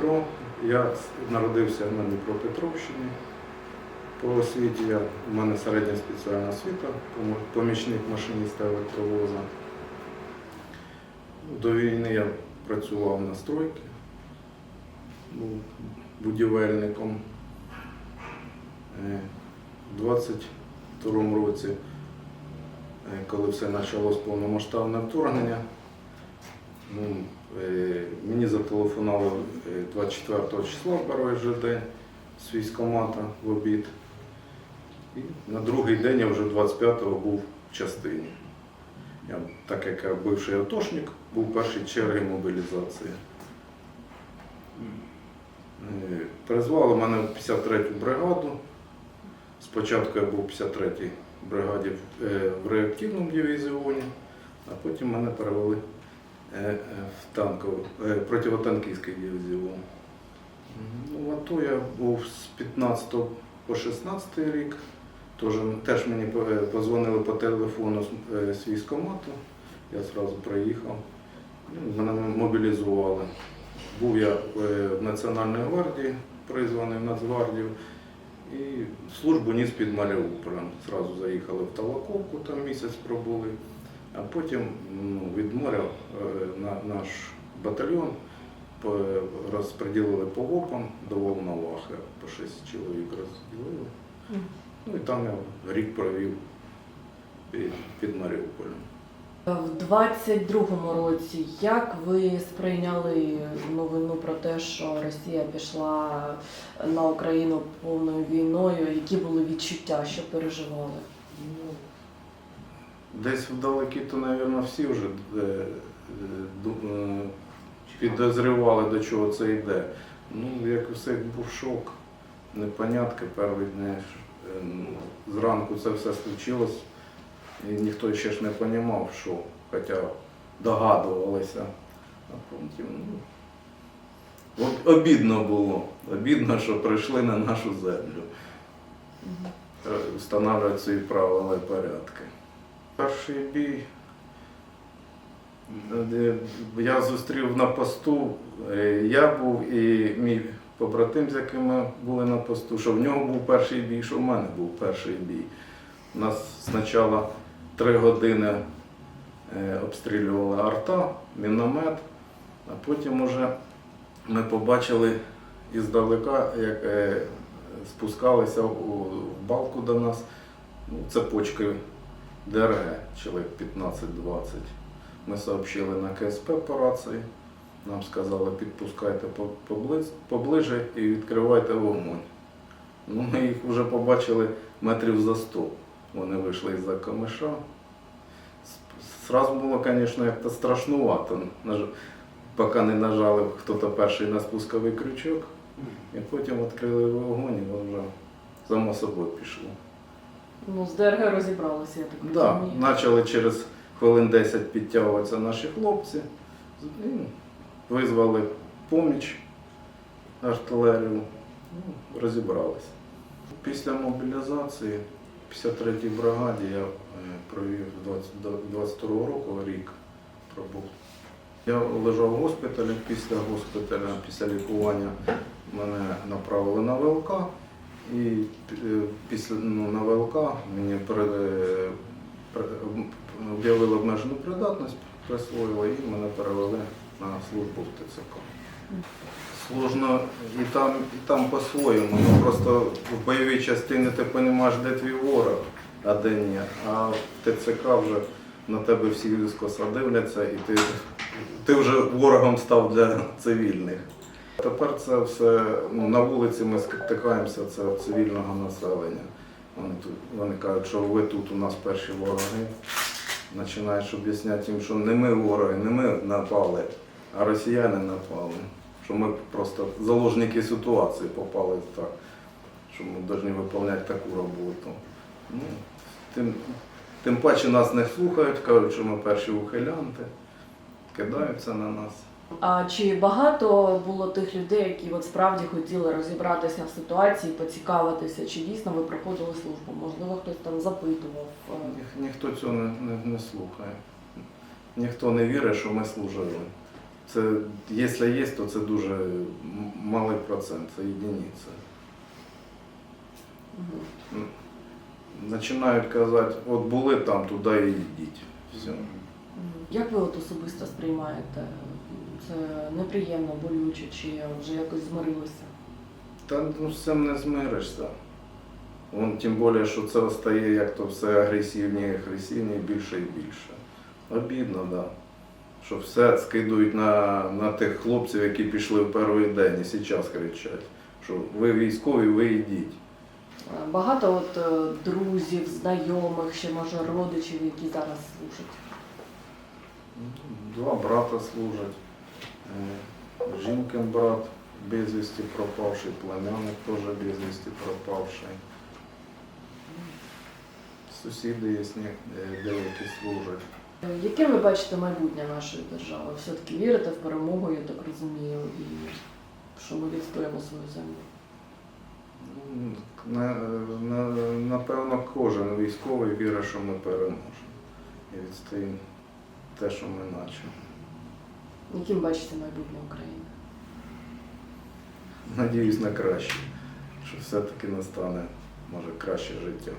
Дмитро. Я народився на Дніпропетровщині. По освіті я, у мене середня спеціальна освіта, помічник машиніста електровоза. До війни я працював на стройці, був будівельником. Е, У 22-му році, е, коли все почалось повномасштабне вторгнення, ну, е, мені зателефонували е, 24 числа в же з військкомата в обід. І на другий день я вже 25-го був в частині. Я, так як я бивший атошник, був в першій черзі мобілізації. Е, Призвали мене в 53-ю бригаду. Спочатку я був в 53-й бригаді в- е, реактивному дивізіоні, а потім мене перевели е, е, в танковий, е, противотанківський дивізіон. Ну, в АТО я був з 15 по 16 рік. Теж, теж мені по- е, позвонили по телефону з, е, з військкомату. Я одразу приїхав. Ну, Мене мобілізували. Був я е, в Національній гвардії, призваний в Нацгвардію. І службу ніс під Маріуполем. Зразу заїхали в Талаковку, там місяць пробули. А потім ну, від моря е, на, наш батальйон по- розподілили по ВОПам до Волновахи. По шість чоловік розділили. Ну і там я рік провів під, під Маріуполем. В 22-му році як ви сприйняли новину про те, що Росія пішла на Україну повною війною? Які були відчуття, що переживали? Десь вдалекі, то, мабуть, всі вже е, е, е, підозрювали, до чого це йде. Ну, як у був шок, непонятки перші дні. ж, е, ну, Зранку це все случилось, і ніхто ще ж не розумів, що, хоча догадувалися. А потім, ну, от обідно було. Обідно, що прийшли на нашу землю. Встановлювати свої правила і порядки. Перший бій е, я зустрів на посту. е, Я був і мій побратим, з яким ми були на посту, що в нього був перший бій, що в мене був перший бій. Нас спочатку три години е, обстрілювала арта, міномет, а потім уже ми побачили іздалека, як спускалися в балку до нас ну, цепочкою ДРГ, чоловік 15-20. Ми сообщили на КСП по рації. Нам сказали, підпускайте поближе і відкривайте вогонь. Ну, ми їх вже побачили метрів за 100. Вони вийшли із-за камиша. Сразу було, звісно, як-то страшнувато, поки не нажали хто-то перший на спусковий крючок. І потім відкрили вогонь, і воно вже само собою пішло. Ну, з ДРГ розібралися, я так Да, розумію. почали через хвилин 10 підтягуватися наші хлопці. І Визвали поміч артилерію, ну, розібралися. Після мобілізації в 53-й бригаді я е, провів 20 до 22 року рік пробув. Я лежав в госпіталі, після госпіталя, після лікування мене направили на ВЛК. І е, після ну, на ВЛК мені об'явили обмежену придатність, присвоїли і мене перевели на службу в ТЦК. Сложно і там, і там по-своєму. Ну, просто в бойовій частині ти розумієш, де твій ворог, а де ні. А в ТЦК вже на тебе всі скоса дивляться, і ти, ти вже ворогом став для цивільних. Тепер це все ну, на вулиці ми стикаємося це цивільного населення. Вони, тут, вони кажуть, що ви тут у нас перші вороги. Починаєш об'ясняти їм, що не ми вороги, не ми напали, а росіяни напали. Що ми просто заложники ситуації попали так, що ми повинні виконувати таку роботу. Ну, тим, тим паче нас не слухають, кажуть, що ми перші ухилянти, кидаються на нас. А чи багато було тих людей, які от справді хотіли розібратися в ситуації, поцікавитися, чи дійсно ви проходили службу? Можливо, хтось там запитував. е, Ніх- Ніхто цього не, не, не слухає. Ніхто не вірить, що ми служили. Це, якщо є, то це дуже малий процент, це єдиниця. Мгм. Починають казати, от були там, туди і йдіть. Все. Як ви от особисто сприймаєте? Це неприємно, болюче, чи вже якось змирилися? Та ну, з цим не змиришся. Вон, тим більше, що це стає як то все агресивніше, агресивніше, більше і більше. Обідно, так. Да. Що все скидують на, на тих хлопців, які пішли в перший день і зараз кричать, що ви військові, ви йдіть. Е, Багато от е, друзів, знайомих, ще може родичів, які зараз служать. Два брата служать. Е, Жінкин брат безвісті пропавший, племянник теж безвісті пропавший. Сусіди є, е, деякі служать. Е, Яким ви бачите майбутнє нашої держави? Все-таки вірите в перемогу, я так розумію, і що ми відстоїмо свою землю? На, на, напевно, кожен військовий вірить, що ми переможемо. І відстоїмо те, що ми начали. Яким бачите майбутнє України? Надіюсь на краще, що все-таки настане може краще життя.